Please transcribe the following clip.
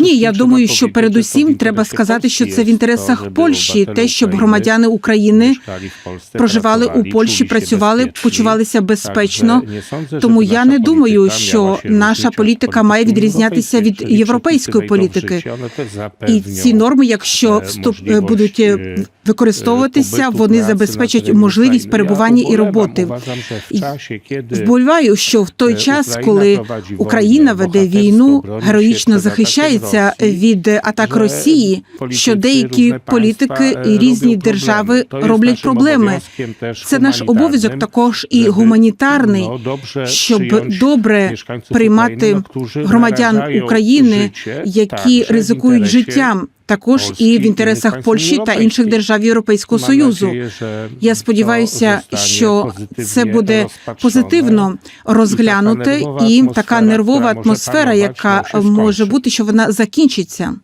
Ні, я думаю, що передусім треба сказати, що це в інтересах Польщі, те, щоб громадяни України проживали у Польщі, працювали, почувалися безпечно. Тому я не думаю, що наша політика має відрізнятися від європейської політики. І ці норми, якщо вступ е, будуть е, використовуватися, вони забезпечать можливість перебування і роботи. Вболіваю, що в той час, коли Україна веде війну, героїчно захищається від атак Росії, що деякі політики і різні держави роблять проблеми. Це наш обов'язок також і гуманітарний, щоб добре приймати громадян України, які ризикують життям, також і в інтересах Польщі та інших держав Європейського союзу. Я сподіваюся, що це буде позитивно розглянути, і така нервова атмосфера, яка може бути, що вона закінчиться.